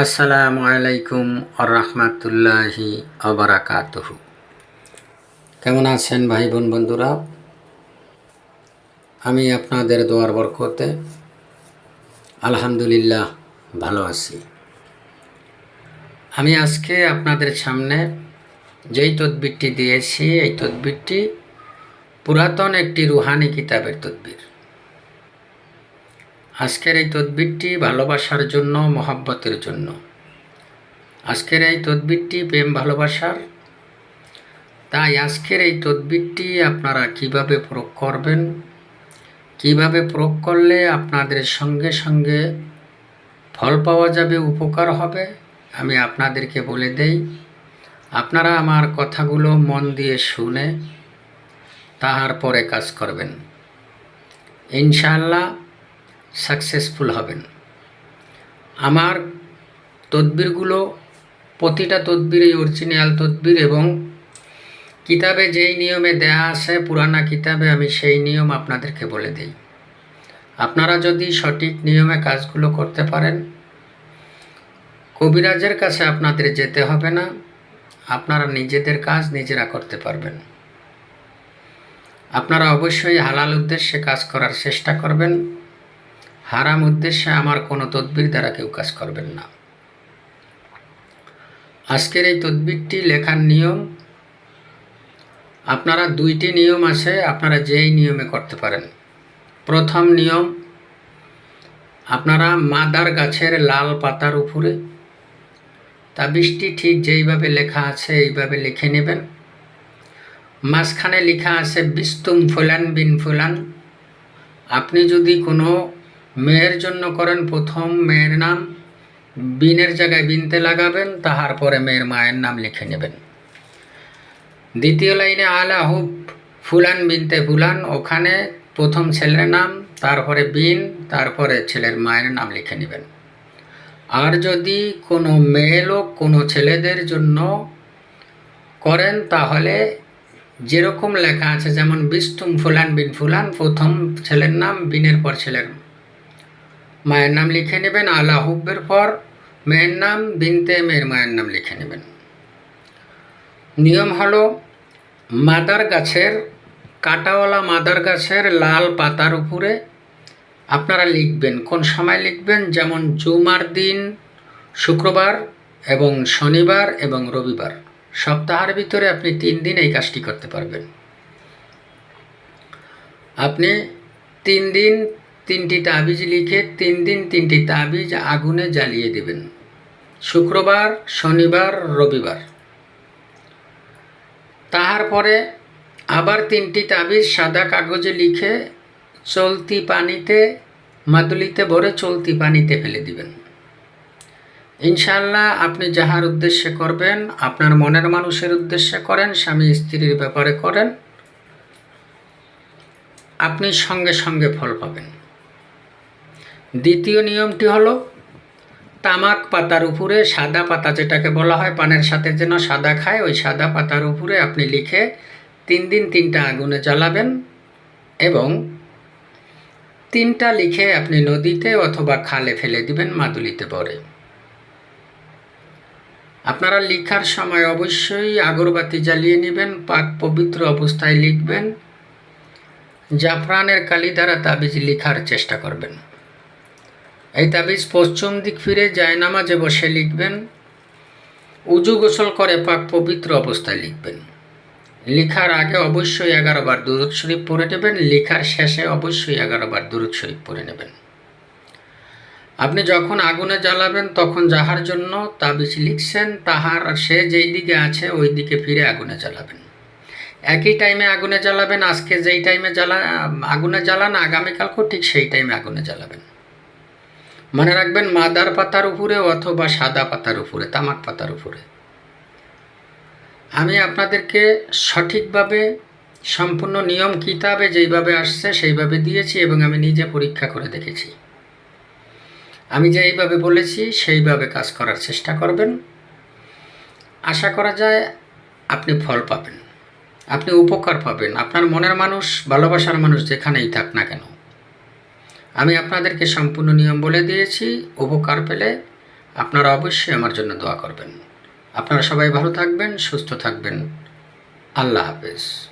আসসালামু আলাইকুম আরহামাতুল্লাহি আবরাকাতহ কেমন আছেন ভাই বোন বন্ধুরা? আমি আপনাদের দোয়ার বরকতে আলহামদুলিল্লাহ ভালো আছি। আমি আজকে আপনাদের সামনে যেই তদবিরটি দিয়েছি, এই তদবিরটি পুরাতন একটি রুহানি কিতাবের তদবির। আজকের এই তদবিরটি ভালোবাসার জন্য, মহাব্বতের জন্য। আজকের এই তদবিরটি প্রেম ভালোবাসার। তাই আজকের এই তদবিরটি আপনারা কীভাবে প্রয়োগ করবেন, কীভাবে প্রয়োগ করলে আপনাদের সঙ্গে সঙ্গে ফল পাওয়া যাবে, উপকার হবে, আমি আপনাদেরকে বলে দেই, আপনারা আমার কথাগুলো মন দিয়ে শুনে তাহার পরে কাজ করবেন। ইনশাআল্লাহ সাকসেসফুল হবেন। আমার তদবিরগুলো, প্রতিটা তদবিরই অরিজিনাল তদবির এবং কিতাবে যেই নিয়মে দেয়া আছে, পুরানা কিতাবে আমি সেই নিয়ম আপনাদেরকে বলে দিই। আপনারা যদি সঠিক নিয়মে কাজগুলো করতে পারেন, কবিরাজের কাছে আপনাদের যেতে হবে না, আপনারা নিজেদের কাজ নিজেরা করতে পারবেন। আপনারা অবশ্যই হালাল উদ্দেশ্যে কাজ করার চেষ্টা করবেন। হারাম উদ্দেশ্যে আমার কোনো তদবির দ্বারা কেউ কাজ করবেন না। আজকের এই তদবিরটি লেখার নিয়ম, আপনারা দুইটি নিয়ম আছে, আপনারা যেই নিয়মে করতে পারেন। প্রথম নিয়ম, আপনারা মাদার গাছের লাল পাতার উপরে তা তাবিজটি ঠিক যেইভাবে লেখা আছে, এইভাবে লিখে নেবেন। মাঝখানে লেখা আছে, বিস্তুম ফুলান বিন ফুলান আপনি যদি কোনো মেয়ের জন্য করেন প্রথম মেয়ের নাম। বিনের জায়গায় বিনতে লাগাবেন, তাহার পরে মেয়ের মায়ের নাম লিখে নেবেন। দ্বিতীয় লাইনে, আলা হুব, ফুলান বিনতে ফুলান, ওখানে প্রথম ছেলের নাম, তারপরে বিন, তারপরে ছেলের মায়ের নাম লিখে নেবেন। আর যদি কোনো মেয়ে লোক কোনো ছেলেদের জন্য করেন, তাহলে যেরকম লেখা আছে, যেমন, বিস্তুম ফুলান বিন ফুলান, প্রথম ছেলের নাম, বিনের পর ছেলের মায়ের নাম লিখে নেবেন আলা হুব্বের পর মেয়ের নাম বিনতে মেয়ের মায়ের নাম লিখে নেবেন। নিয়ম হলো, মাদার গাছের, কাটাওয়ালা মাদার গাছের লাল পাতার উপরে আপনারা লিখবেন, কোন সময় লিখবেন? যেমন জুমার দিন, শুক্রবার এবং শনিবার এবং রবিবার। সপ্তাহের ভিতরে আপনি তিন দিন এই কাজটি করতে পারবেন। আপনি তিন দিন তিনটি তাবিজ লিখে তিন দিন তিনটি তাবিজ আগুনে জ্বালিয়ে দেবেন। শুক্রবার, শনিবার, রবিবার। তাহার পরে আবার তিনটি তাবিজ সাদা কাগজে লিখে চলতি পানিতে, মাদুলিতে ভরে চলতি পানিতে ফেলে দিবেন। ইনশাল্লাহ আপনি যাহার উদ্দেশ্যে করবেন, আপনার মনের মানুষের উদ্দেশ্যে করেন, স্বামী স্ত্রীর ব্যাপারে করেন, আপনি সঙ্গে সঙ্গে ফল পাবেন। দ্বিতীয় নিয়মটি হলো, তামাক পাতার উপরে সাদা পাতা যেটাকে বলা হয়, পানের সাথে যেন সাদা খায়, ওই সাদা পাতার উপরে আপনি লিখে তিন দিন তিনটা আগুনে জ্বালাবেন এবং তিনটা লিখে আপনি নদীতে অথবা খালে ফেলে দিবেন মাদুলিতে পরে আপনারা লিখার সময় অবশ্যই আগরবাতি জ্বালিয়ে নেবেন, পাক পবিত্র অবস্থায় লিখবেন, জাফরানের কালি দ্বারা তাবিজ লিখার চেষ্টা করবেন। এই তাবিজ পশ্চিম দিক ফিরে জায়নামাজে বসে লিখবেন, উজু গোসল করে পাক পবিত্র অবস্থায় লিখবেন। লেখার আগে অবশ্যই এগারো বার দুরুদ শরীফ পড়ে নেবেন, লেখার শেষে অবশ্যই এগারো বার দুরুদ শরীফ পড়ে নেবেন। আপনি যখন আগুনে জ্বালাবেন, তখন যাহার জন্য তাবিজ লিখছেন, তাহার সে যেই দিকে আছে, ওই দিকে ফিরে আগুনে জ্বালাবেন। একই টাইমে আগুনে জ্বালাবেন, আজকে যেই টাইমে জ্বালা আগুনে জ্বালান, আগামীকালকেও ঠিক সেই টাইমে আগুনে জ্বালাবেন। মনে রাখবেন, মাদার পাতার উপরে অথবা সাদা পাতার উপরে, তামাক পাতার উপরে। আমি আপনাদেরকে সঠিকভাবে সম্পূর্ণ নিয়ম কিতাবে যেইভাবে আসছে সেইভাবে দিয়েছি এবং আমি নিজে পরীক্ষা করে দেখেছি। আমি যেইভাবে বলেছি সেইভাবে কাজ করার চেষ্টা করবেন। আশা করা যায় আপনি ফল পাবেন, আপনি উপকার পাবেন। আপনার মনের মানুষ, ভালোবাসার মানুষ যেখানেই থাক না কেন আমি আপনাদেরকে সম্পূর্ণ নিয়ম বলে দিয়েছি, উপকার পেলে আপনারা অবশ্যই আমার জন্য দোয়া করবেন। আপনারা সবাই ভালো থাকবেন, সুস্থ থাকবেন। আল্লাহ হাফেজ।